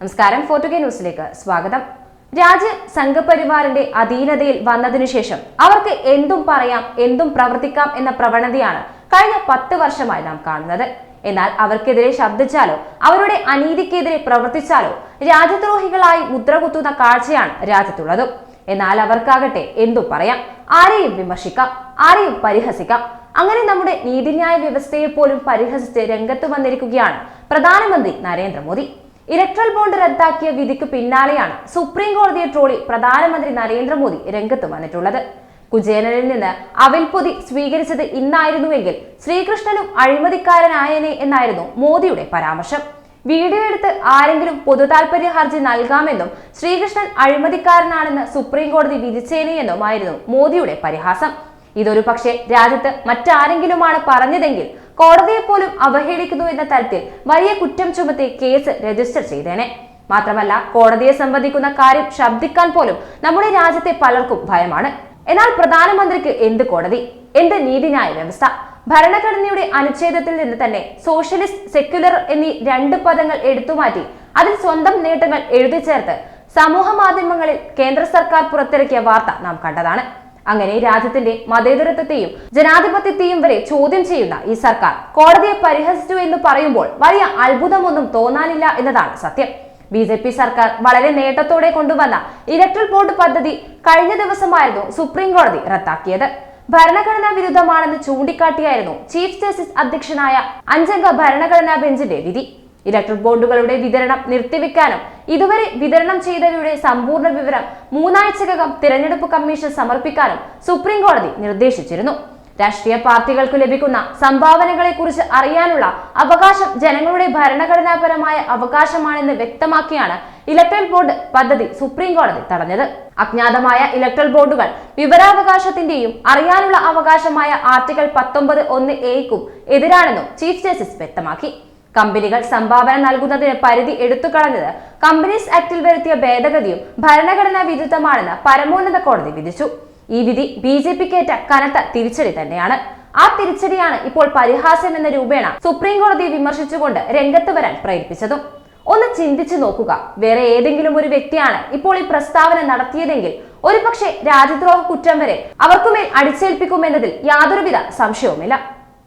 നമസ്കാരം. ഫോർട്ടുഗേ ന്യൂസിലേക്ക് സ്വാഗതം. രാജ്യ സംഘപരിവാറിന്റെ അധീനതയിൽ വന്നതിനു ശേഷം അവർക്ക് എന്തും പറയാം എന്തും പ്രവർത്തിക്കാം എന്ന പ്രവണതയാണ് കഴിഞ്ഞ പത്ത് വർഷമായി നാം കാണുന്നത്. എന്നാൽ അവർക്കെതിരെ ശബ്ദിച്ചാലോ അവരുടെ അനീതിക്കെതിരെ പ്രവർത്തിച്ചാലോ രാജ്യദ്രോഹികളായി മുദ്രകുത്തുന്ന കാഴ്ചയാണ് രാജ്യത്തുള്ളത്. എന്നാൽ അവർക്കാകട്ടെ എന്തും പറയാം ആരെയും വിമർശിക്കാം ആരെയും പരിഹസിക്കാം. അങ്ങനെ നമ്മുടെ നീതിന്യായ വ്യവസ്ഥയെ പോലും പരിഹസിച്ച് രംഗത്ത് വന്നിരിക്കുകയാണ് പ്രധാനമന്ത്രി നരേന്ദ്രമോദി. ഇലക്ട്രൽ ബോണ്ട് റദ്ദാക്കിയ വിധിക്ക് പിന്നാലെയാണ് സുപ്രീം കോടതിയെ ട്രോളി പ്രധാനമന്ത്രി നരേന്ദ്രമോദി രംഗത്ത് വന്നിട്ടുള്ളത്. കുചേലനിൽ നിന്ന് അവിൽപൊതി സ്വീകരിച്ചത് ഇന്നായിരുന്നുവെങ്കിൽ ശ്രീകൃഷ്ണനും അഴിമതിക്കാരനായനെ എന്നായിരുന്നു മോദിയുടെ പരാമർശം. വീഡിയോ എടുത്ത് ആരെങ്കിലും പൊതുതാൽപര്യ ഹർജി നൽകാമെന്നും ശ്രീകൃഷ്ണൻ അഴിമതിക്കാരനാണെന്ന് സുപ്രീം കോടതി വിധിച്ചേനെയെന്നുമായിരുന്നു മോദിയുടെ പരിഹാസം. ഇതൊരു പക്ഷേ രാജ്യത്ത് മറ്റാരെങ്കിലുമാണ് പറഞ്ഞതെങ്കിൽ കോടതിയെ പോലും അവഹേളിക്കുന്നു എന്ന തരത്തിൽ വലിയ കുറ്റം ചുമത്തി കേസ് രജിസ്റ്റർ ചെയ്തേനെ. മാത്രമല്ല കോടതിയെ സംബന്ധിക്കുന്ന കാര്യം ശബ്ദിക്കാൻ പോലും നമ്മുടെ രാജ്യത്തെ പലർക്കും ഭയമാണ്. എന്നാൽ പ്രധാനമന്ത്രിക്ക് എന്ത് കോടതി? എന്ത് നീതിന്യായ വ്യവസ്ഥ? ഭരണഘടനയുടെ അനുച്ഛേദത്തിൽ നിന്ന് തന്നെ സോഷ്യലിസ്റ്റ് സെക്യുലർ എന്നീ രണ്ട് പദങ്ങൾ എടുത്തുമാറ്റി അതിൽ സ്വന്തം നേട്ടങ്ങൾ എഴുതി ചേർത്ത് സമൂഹ മാധ്യമങ്ങളിൽ കേന്ദ്ര സർക്കാർ പുറത്തിറക്കിയ വാർത്ത നാം കണ്ടതാണ്. അങ്ങനെ രാജ്യത്തിന്റെ മതേതരത്വത്തെയും ജനാധിപത്യത്തെയും വരെ ചോദ്യം ചെയ്യുന്ന ഈ സർക്കാർ കോടതിയെ പരിഹസിച്ചു എന്ന് പറയുമ്പോൾ വലിയ അത്ഭുതമൊന്നും തോന്നാനില്ല എന്നതാണ് സത്യം. ബി ജെ പി സർക്കാർ വളരെ നേട്ടത്തോടെ കൊണ്ടുവന്ന ഇലക്ട്രൽ ബോർഡ് പദ്ധതി കഴിഞ്ഞ ദിവസമായിരുന്നു സുപ്രീം കോടതി റദ്ദാക്കിയത്. ഭരണഘടനാ വിരുദ്ധമാണെന്ന് ചൂണ്ടിക്കാട്ടിയായിരുന്നു ചീഫ് ജസ്റ്റിസ് അധ്യക്ഷനായ അഞ്ചംഗ ഭരണഘടനാ ബെഞ്ചിന്റെ വിധി. ഇലക്ട്രൽ ബോണ്ടുകളുടെ വിതരണം നിർത്തിവെക്കാനും ഇതുവരെ വിതരണം ചെയ്തവയുടെ സമ്പൂർണ വിവരം മൂന്നാഴ്ചക്കകം തിരഞ്ഞെടുപ്പ് കമ്മീഷൻ സമർപ്പിക്കാനും സുപ്രീം കോടതി നിർദ്ദേശിച്ചിരുന്നു. രാഷ്ട്രീയ പാർട്ടികൾക്ക് ലഭിക്കുന്ന സംഭാവനകളെ കുറിച്ച് അറിയാനുള്ള അവകാശം ജനങ്ങളുടെ ഭരണഘടനാപരമായ അവകാശമാണെന്ന് വ്യക്തമാക്കിയാണ് ഇലക്ട്രൽ ബോർഡ് പദ്ധതി സുപ്രീം കോടതി തടഞ്ഞത്. അജ്ഞാതമായ ഇലക്ട്രൽ ബോർഡുകൾ വിവരാവകാശത്തിന്റെയും അറിയാനുള്ള അവകാശമായ ആർട്ടിക്കിൾ പത്തൊമ്പത് ഒന്ന് എയ്ക്കും എതിരാണെന്നും ചീഫ് ജസ്റ്റിസ് വ്യക്തമാക്കി. കമ്പനികൾ സംഭാവന നൽകുന്നതിന് പരിധി എടുത്തുകളഞ്ഞത് കമ്പനീസ് ആക്ടിൽ വരുത്തിയ ഭേദഗതിയും ഭരണഘടനാ വിരുദ്ധമാണെന്ന് പരമോന്നത കോടതി വിധിച്ചു. ഈ വിധി ബി ജെ പിക്കേറ്റ കനത്ത തിരിച്ചടി തന്നെയാണ്. ആ തിരിച്ചടിയാണ് ഇപ്പോൾ പരിഹാസ്യം എന്ന രൂപേണ സുപ്രീം കോടതിയെ വിമർശിച്ചുകൊണ്ട് രംഗത്ത് വരാൻ പ്രേരിപ്പിച്ചതും. ഒന്ന് ചിന്തിച്ചു നോക്കുക. വേറെ ഏതെങ്കിലും ഒരു വ്യക്തിയാണ് ഇപ്പോൾ ഈ പ്രസ്താവന നടത്തിയതെങ്കിൽ ഒരുപക്ഷെ രാജ്യദ്രോഹ കുറ്റം വരെ അവർക്കുമേൽ അടിച്ചേൽപ്പിക്കുമെന്നതിൽ യാതൊരുവിധ സംശയവുമില്ല.